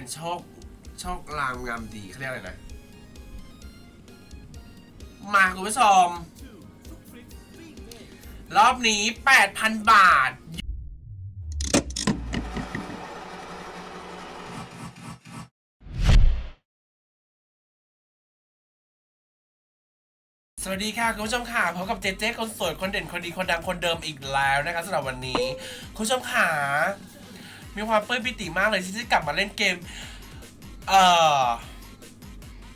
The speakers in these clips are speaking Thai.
เป็นโชคโชคลางงามดีเขาเรียกอะไรนะ มาคุณผู้ชมรอบนี้ 8,000 บาท สวัสดีค่ะ คุณผู้ชมค่ะพบกับเจเจคนสวย คนเด่นคนดี คนดังคนเดิมอีกแล้วนะคะสำหรับวันนี้ คุณผู้ชมค่ะ มีความปลื้มปิติมากเลยที่ได้กลับมาเล่นเกม เอ่อ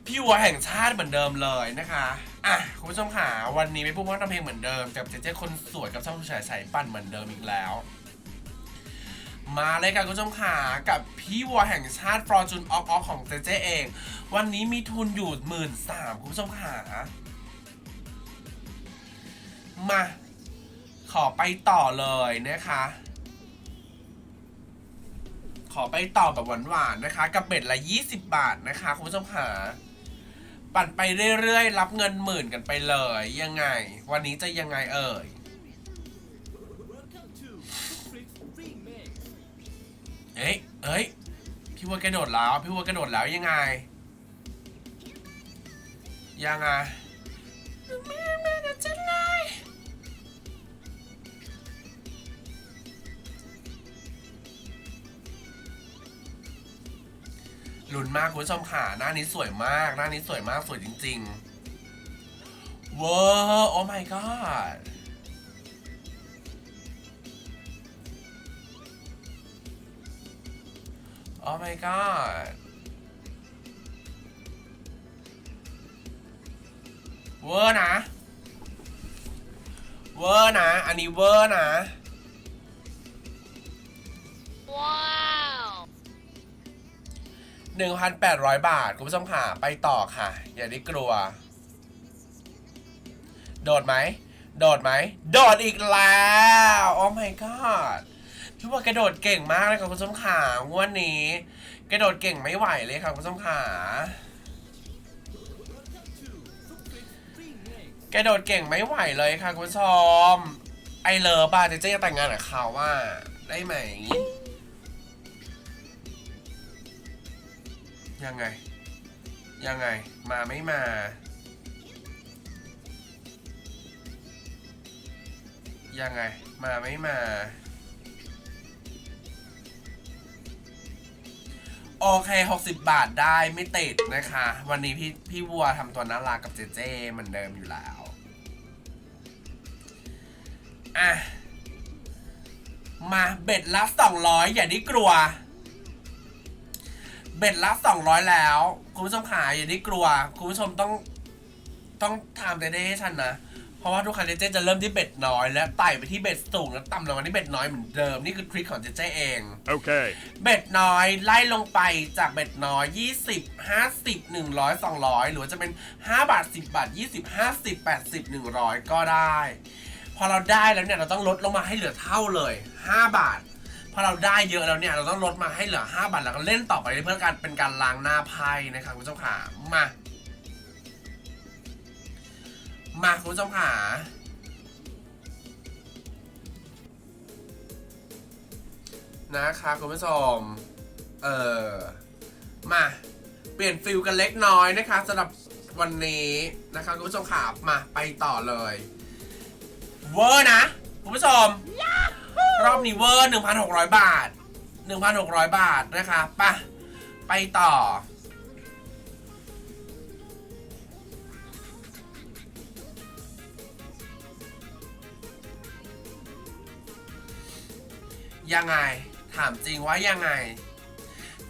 พี่วัวแห่งชาติเหมือนเดิมเลยนะคะ อะ คุณผู้ชมค่ะ วันนี้ไม่พูดเพราทำเพลงเหมือนเดิมกับเจเจคนสวยกับช่องผู้ชายสายปั่นเหมือนเดิมอีกแล้ว มาเลยค่ะคุณผู้ชมค่ะกับพี่วัวแห่งชาติฟร์จูนออกออกของเจเจเอง วันนี้มีทุนอยู่หมื่นสามคุณผู้ชมค่ะมาขอไปต่อเลยนะคะ ขอไปต่อแบบหวานๆนะคะ กับเบ็ดละ 20 บาทนะคะคุณผู้ชมค่ะปั่นไปเรื่อยๆ รับเงินหมื่นกันไปเลย ยังไง วันนี้จะยังไงเอ่ยเอ้ยเอ้ยพี่วัวกระโดดแล้วพี่วัวกระโดดแล้วยังไง ยังไง ลุ้นมากคุณผู้ชมค่ะหน้านี้สวยมาก หน้านี้สวยมากสวยจริงๆว้าวโอ้ my god โอ้ my god เวอร์นะ เวอร์นะ อันนี้เวอร์นะ 1,800 บาท คุณผู้ชมค่ะ ไปต่อค่ะ อย่าได้กลัว โดดไหม โดดไหม โดดอีกแล้ว โอ้ my god พี่ว่ากระโดดเก่งมากเลยค่ะคุณผู้ชมค่ะงวดนนี้ กระโดดเก่งไม่ไหวเลยค่ะคุณผู้ชมค่ะกระโดดเก่งไม่ไหวเลยค่ะคุณผู้ชม ไอเลิฟอะเจ๊จะแต่งงานกับเขาว่า ได้ไหม ยังไง ยังไง มาไม่มา ยังไง มาไม่มา โอเค 60 บาทได้ไม่ติดนะคะ วันนี้พี่พี่วัวทำตัวน่ารักกับเจเจเหมือนเดิมอยู่แล้ว อะ มาเบ็ดละ200 อย่าได้กลัว เบ็ดละ200 แล้ว คุณผู้ชมขาอย่าได้กลัว คุณผู้ชมต้องต้องทำใจได้ให้ฉันนะ เพราะว่าทุกครั้งเจเจจะเริ่มที่เบ็ดน้อยแล้วไต่ไปที่เบ็ดสูงแล้วต่ำลงมาที่เบ็ดน้อยเหมือนเดิมนี่คือทริคของเจเจเอง Okay. เบ็ดน้อยไล่ลงไปจากเบ็ดน้อย 20 50 100 200 หรือว่าจะเป็น 5 บาท 10 บาท 20 50 80 100 ก็ได้ พอเราได้แล้วเนี่ยเราต้องลดลงมาให้เหลือเท่าเลย 5 บาท พอเราได้เยอะแล้วเนี่ย เราต้องลดมาให้เหลือ 5 บาทแล้วก็เล่นต่อไปเพื่อการเป็นการล้างหน้าไพ่นะคะคุณผู้ชมขามา มาคุณผู้ชมขานะคะคุณผู้ชมเออมา เปลี่ยนฟิลกันเล็กน้อยนะคะสำหรับวันนี้นะคะคุณผู้ชมขามาไปต่อเลย เวอร์นะ คุณผู้ชม รอบนี้เวอร์ 1,600 บาท 1,600 บาทนะคะปะไปต่อ ยังไง ถามจริงว่ายังไง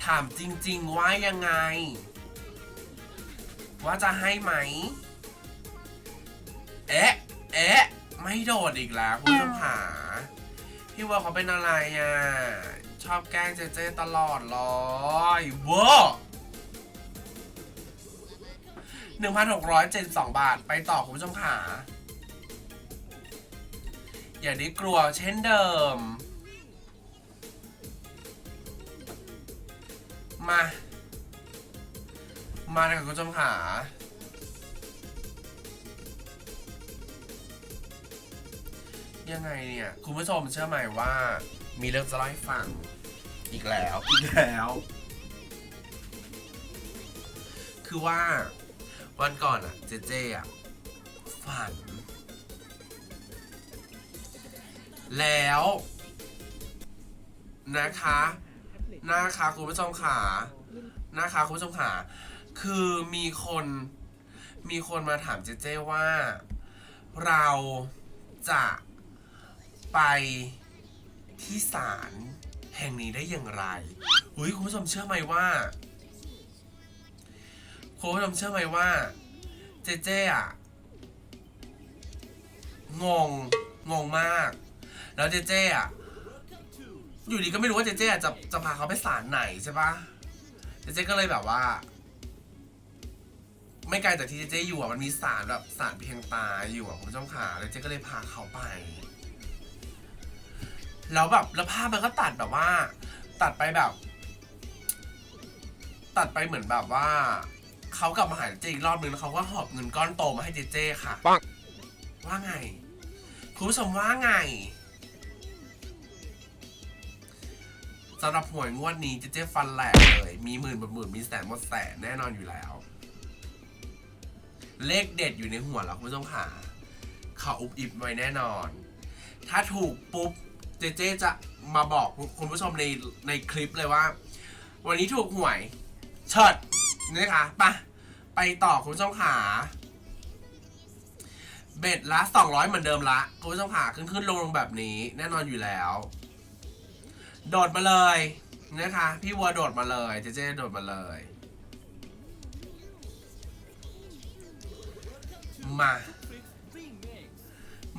ถามจริง ๆ ว่ายังไง ว่าจะให้ไหม เอ๊ะ เอ๊ะ ไม่โดดอีกแล้วคุณผู้ชมหา พี่ว่าเขาเป็นอะไรอะ ชอบแกล้งเจเจตลอดเลยเวอร์หนึ่งพันหกร้อยเจ็ดสองบาทไปต่อคุณผู้ชมขาอย่าได้กลัวเช่นเดิม มา มาเลยค่ะคุณผู้ชมขา ยังไงเนี่ย คุณผู้ชมเชื่อไหมว่า มีเรื่องจะเล่าให้ฟังอีกแล้ว อีกแล้ว คือว่า วันก่อนอะเจเจอะฝัน แล้ว นะคะนะคะคุณผู้ชมขานะคะคุณผู้ชมขาคือมีคนมีคนมาถามเจเจว่า เราจะ ไปที่ศาลแห่งนี้ได้อย่างไรอุ้ยคุณผู้ชมเชื่อไหมว่าคุณผู้ชมเชื่อไหมว่า เจเจอะงงงงมาก แล้วเจเจอะอยู่ดีก็ไม่รู้ว่าเจเจอะจะจะพาเขาไปศาลไหนใช่ปะเจเจก็เลยแบบว่า ไม่ไกลจากที่เจเจอยู่อะมันมีศาลแบบศาลเพียงตาอยู่อะคุณผู้ชมขาแล้วเจก็เลยพาเขาไป แล้วแบบแล้วภาพมันก็ตัดแบบว่า ตัดไปแบบ ตัดไปเหมือนแบบว่าเขากลับมาหาเจเจอีกรอบนึงแล้วเขาก็หอบเงินก้อนโตมาให้เจเจค่ะปังว่าไงคุณผู้ชมว่าไงสำหรับหวยงวดนี้เจเจฟันแหลกเลย มีหมื่นหมดหมื่นมีแสนหมดแสนแน่นอนอยู่แล้ว เลขเด็ดอยู่ในหัวแล้วคุณผู้ชมค่ะเขาอุบอิบไว้แน่นอน ถ้าถูกปุ๊บ เจเจจะมาบอกคุณผู้ชมในในคลิปเลยว่า วันนี้ถูกหวยเชิดนี่ค่ะไปะไปต่อคุณผู้ชมขาเบ็ดละ 200 เหมือนเดิมละคุณผู้ชมขาขึ้นขึ้นลงลงแบบนี้แน่นอนอยู่แล้ว โดดมาเลยนะคะ พี่วัวโดดมาเลยเจเจโดดมาเลย มา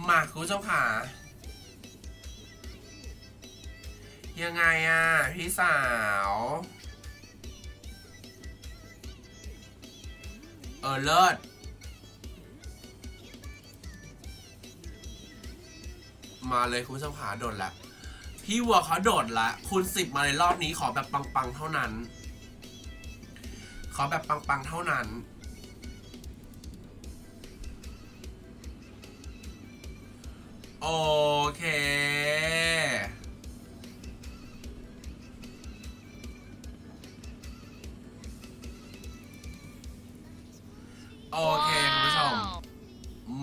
มาคุณผู้ชมขา ยังไงอะ พี่สาว เออเลิศมาเลยคุณผู้ชมขาโดดละ พี่วัวเขาโดดละคูณสิบมาเลยรอบนี้ขอแบบปังๆเท่านั้น ขอแบบปังๆเท่านั้นโอเค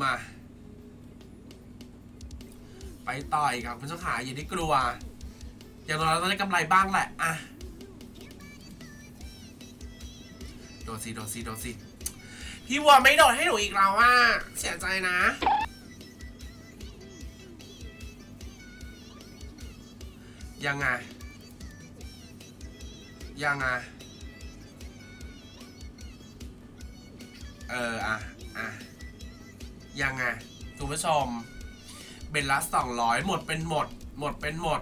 มา ไปต่อยครับคุณผู้ชมขาอย่าได้กลัว อย่างน้อยเราต้องได้กำไรบ้างแหละอะโดดสิโดดสิโดดสิพี่วัวไม่โดดให้หนูอีกแล้วว่า เสียใจนะยังไงยังไงเออ อะ อะ ยังไงคุณผู้ชม เบนละสองร้อยหมดเป็นหมด หมดเป็นหมด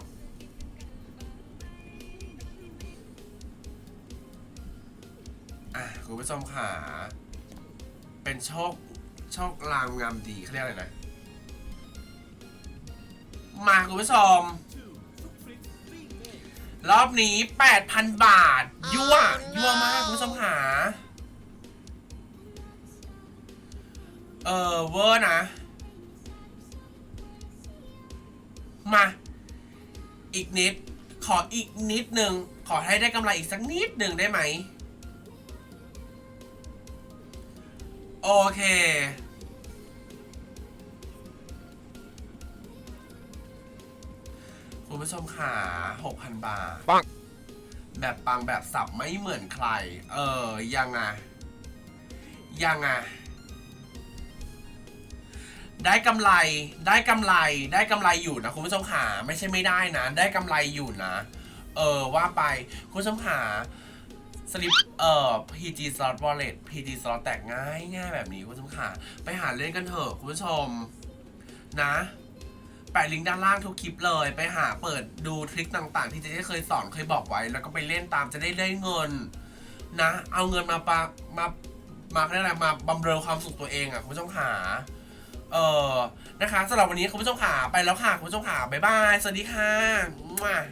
อะคุณผู้ชมค่ะ เป็นโชค โชคลางงามดีเขาเรียกอะไรนะ มาคุณผู้ชม รอบนี้ 8,000 บาท ยั่ว ยั่วมากคุณผู้ชมค่ะ เออเวอร์นะ มา อีกนิด ขออีกนิดหนึ่ง ขอให้ได้กำไรอีกสักนิดหนึ่งได้ไหม โอเค คุณผู้ชมค่ะ6,000 บาท ปัง แบบปังแบบสับไม่เหมือนใคร เออ ยังไงยังไง ได้กำไรได้กำไรได้กำไรอยู่นะคุณผู้ชมขาไม่ใช่ไม่ได้นะได้กำไรอยู่นะ เออว่าไปคุณผู้ชมขาสลิปเอ่อ PG slot wallet PG slot แตกง่ายง่ายแบบนี้คุณผู้ชมขาไปหาเล่นกันเถอะคุณผู้ชมนะแปะลิงก์ด้านล่างทุกคลิปเลย ไปหาเปิดดูทริคต่างๆ ที่เจ๊เคยสอนเคยบอกไว้ แล้วก็ไปเล่นตามจะได้ได้เงิน นะ เอาเงินมาปะมามาเรียกอะไรมาบำเรอความสุขตัวเองอะคุณผู้ชมขา เออนะคะสำหรับวันนี้คุณผู้ชมขาไปแล้วค่ะ คุณผู้ชมขาบ๊ายบาย สวัสดีค่ะ